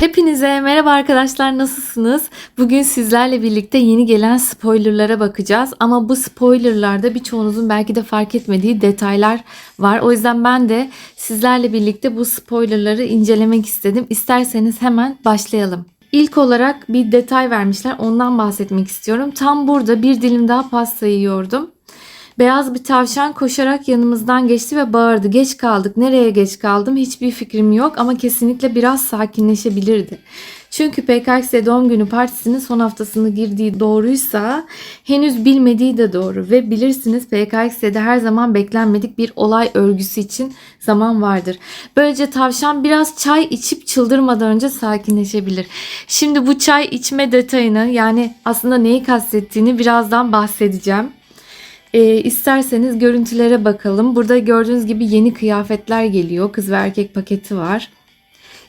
Hepinize merhaba arkadaşlar nasılsınız? Bugün sizlerle birlikte yeni gelen spoilerlara bakacağız. Ama bu spoilerlarda birçoğunuzun belki de fark etmediği detaylar var. O yüzden ben de sizlerle birlikte bu spoilerları incelemek istedim. İsterseniz hemen başlayalım. İlk olarak bir detay vermişler. Ondan bahsetmek istiyorum. Tam burada bir dilim daha pasta yiyordum. Beyaz bir tavşan koşarak yanımızdan geçti ve bağırdı. Geç kaldık. Nereye geç kaldım? Hiçbir fikrim yok ama kesinlikle biraz sakinleşebilirdi. Çünkü PKX doğum günü partisinin son haftasını girdiği doğruysa henüz bilmediği de doğru ve bilirsiniz PKX'de her zaman beklenmedik bir olay örgüsü için zaman vardır. Böylece tavşan biraz çay içip çıldırmadan önce sakinleşebilir. Şimdi bu çay içme detayını yani aslında neyi kastettiğini birazdan bahsedeceğim. E, isterseniz görüntülere bakalım. Burada gördüğünüz gibi yeni kıyafetler geliyor. Kız ve erkek paketi var.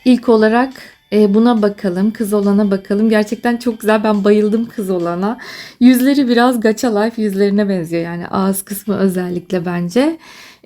İlk olarak e, buna bakalım. Kız olana bakalım. Gerçekten çok güzel. Ben bayıldım kız olana. Yüzleri biraz Gacha Life yüzlerine benziyor. Yani ağız kısmı özellikle bence.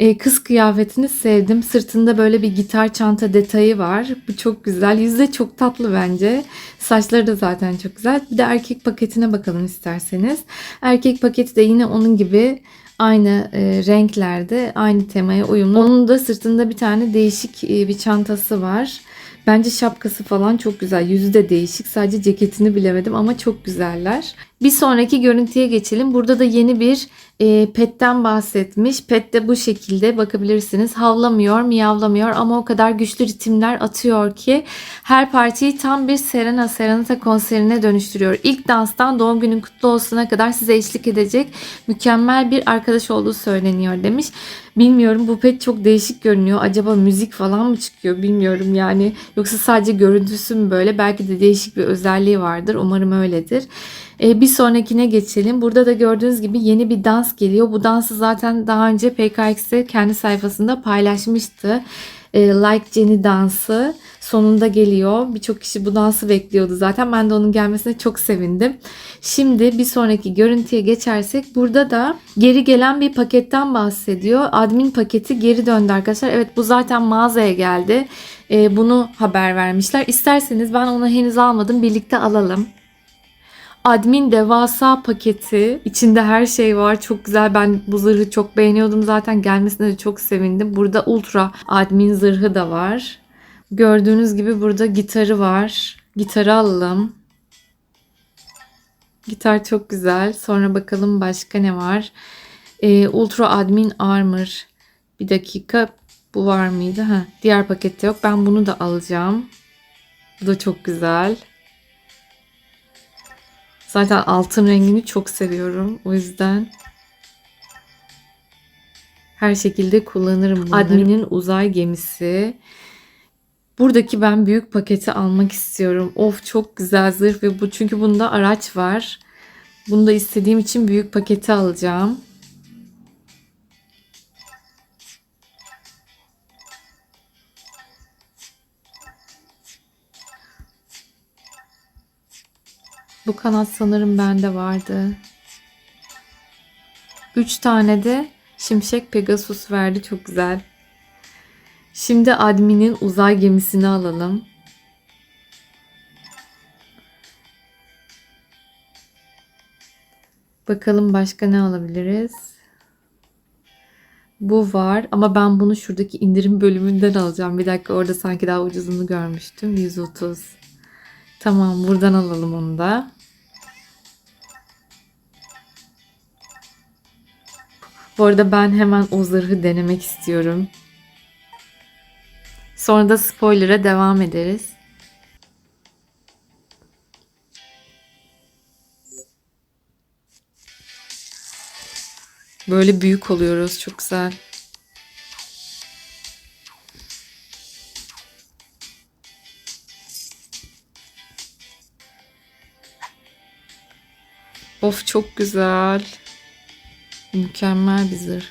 E, kız kıyafetini sevdim. Sırtında böyle bir gitar çanta detayı var. Bu çok güzel. Yüzü de çok tatlı bence. Saçları da zaten çok güzel. Bir de erkek paketine bakalım isterseniz. Erkek paketi de yine onun gibi aynı e, renklerde, aynı temaya uyumlu. Onun da sırtında bir tane değişik e, bir çantası var. Bence şapkası falan çok güzel. Yüzü de değişik. Sadece ceketini bilemedim ama çok güzeller. Bir sonraki görüntüye geçelim. Burada da yeni bir e, petten bahsetmiş. Pet de bu şekilde bakabilirsiniz. Havlamıyor, miyavlamıyor ama o kadar güçlü ritimler atıyor ki her partiyi tam bir Serena Serenata konserine dönüştürüyor. İlk danstan doğum günün kutlu olsuna kadar size eşlik edecek mükemmel bir arkadaş olduğu söyleniyor demiş. Bilmiyorum bu pet çok değişik görünüyor. Acaba müzik falan mı çıkıyor bilmiyorum yani. Yoksa sadece görüntüsü mü böyle? Belki de değişik bir özelliği vardır. Umarım öyledir. Ee, bir sonrakine geçelim. Burada da gördüğünüz gibi yeni bir dans geliyor. Bu dansı zaten daha önce PKX'de kendi sayfasında paylaşmıştı. Ee, like Jenny dansı sonunda geliyor. Birçok kişi bu dansı bekliyordu zaten. Ben de onun gelmesine çok sevindim. Şimdi bir sonraki görüntüye geçersek burada da geri gelen bir paketten bahsediyor. Admin paketi geri döndü arkadaşlar. Evet bu zaten mağazaya geldi. Ee, bunu haber vermişler. İsterseniz ben onu henüz almadım. Birlikte alalım. Admin devasa paketi. İçinde her şey var. Çok güzel. Ben bu zırhı çok beğeniyordum. Zaten gelmesine de çok sevindim. Burada ultra admin zırhı da var. Gördüğünüz gibi burada gitarı var. Gitarı alalım. Gitar çok güzel. Sonra bakalım başka ne var. Ee, ultra admin armor. Bir dakika. Bu var mıydı? Ha, diğer pakette yok. Ben bunu da alacağım. Bu da çok güzel. Zaten altın rengini çok seviyorum. O yüzden her şekilde kullanırım bunu. Admin'in uzay gemisi. Buradaki ben büyük paketi almak istiyorum. Of çok güzel zırh ve bu çünkü bunda araç var. Bunu da istediğim için büyük paketi alacağım. Bu kanat sanırım bende vardı. 3 tane de Şimşek Pegasus verdi. Çok güzel. Şimdi adminin uzay gemisini alalım. Bakalım başka ne alabiliriz? Bu var ama ben bunu şuradaki indirim bölümünden alacağım. Bir dakika orada sanki daha ucuzunu görmüştüm. 130. Tamam buradan alalım onu da. Bu arada ben hemen o zırhı denemek istiyorum. Sonra da spoiler'a devam ederiz. Böyle büyük oluyoruz. Çok güzel. Of çok güzel. Mükemmel bir zırh.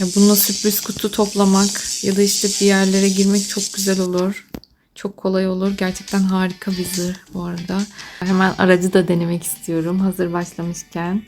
Ya bununla sürpriz kutu toplamak ya da işte bir yerlere girmek çok güzel olur. Çok kolay olur. Gerçekten harika bir zırh bu arada. Hemen aracı da denemek istiyorum hazır başlamışken.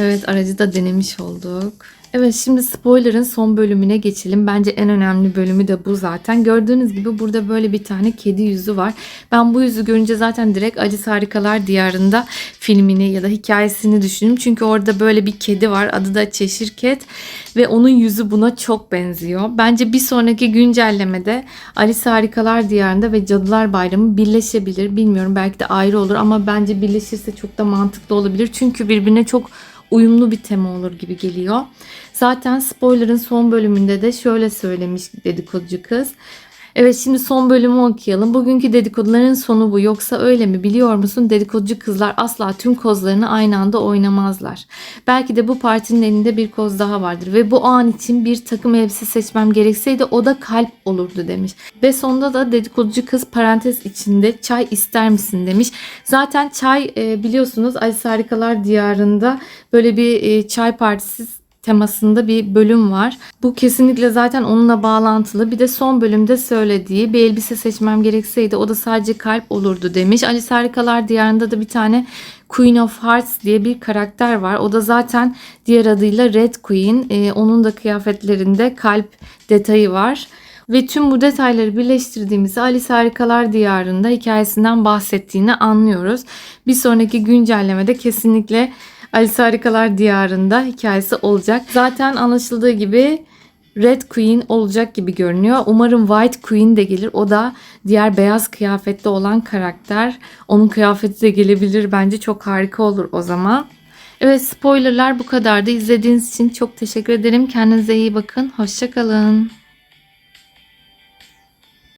Evet aracı da denemiş olduk. Evet şimdi spoiler'ın son bölümüne geçelim. Bence en önemli bölümü de bu zaten. Gördüğünüz gibi burada böyle bir tane kedi yüzü var. Ben bu yüzü görünce zaten direkt Alice Harikalar Diyarı'nda filmini ya da hikayesini düşündüm. Çünkü orada böyle bir kedi var. Adı da Cheshire Cat ve onun yüzü buna çok benziyor. Bence bir sonraki güncellemede Alice Harikalar Diyarı'nda ve Cadılar Bayramı birleşebilir. Bilmiyorum belki de ayrı olur ama bence birleşirse çok da mantıklı olabilir. Çünkü birbirine çok uyumlu bir tema olur gibi geliyor. Zaten spoiler'ın son bölümünde de şöyle söylemiş dedikoducu kız. Evet şimdi son bölümü okuyalım. Bugünkü dedikoduların sonu bu. Yoksa öyle mi biliyor musun? Dedikoducu kızlar asla tüm kozlarını aynı anda oynamazlar. Belki de bu partinin elinde bir koz daha vardır. Ve bu an için bir takım elbise seçmem gerekseydi o da kalp olurdu demiş. Ve sonda da dedikoducu kız parantez içinde çay ister misin demiş. Zaten çay e, biliyorsunuz Alice Harikalar Diyarı'nda böyle bir e, çay partisi temasında bir bölüm var. Bu kesinlikle zaten onunla bağlantılı. Bir de son bölümde söylediği bir elbise seçmem gerekseydi o da sadece kalp olurdu demiş. Alice Harikalar Diyarı'nda da bir tane Queen of Hearts diye bir karakter var. O da zaten diğer adıyla Red Queen. Ee, onun da kıyafetlerinde kalp detayı var. Ve tüm bu detayları birleştirdiğimizde Alice Harikalar Diyarı'nda hikayesinden bahsettiğini anlıyoruz. Bir sonraki güncellemede kesinlikle Alice Harikalar Diyarı'nda hikayesi olacak. Zaten anlaşıldığı gibi Red Queen olacak gibi görünüyor. Umarım White Queen de gelir. O da diğer beyaz kıyafetli olan karakter. Onun kıyafeti de gelebilir. Bence çok harika olur o zaman. Evet spoilerlar bu kadardı. İzlediğiniz için çok teşekkür ederim. Kendinize iyi bakın. Hoşçakalın.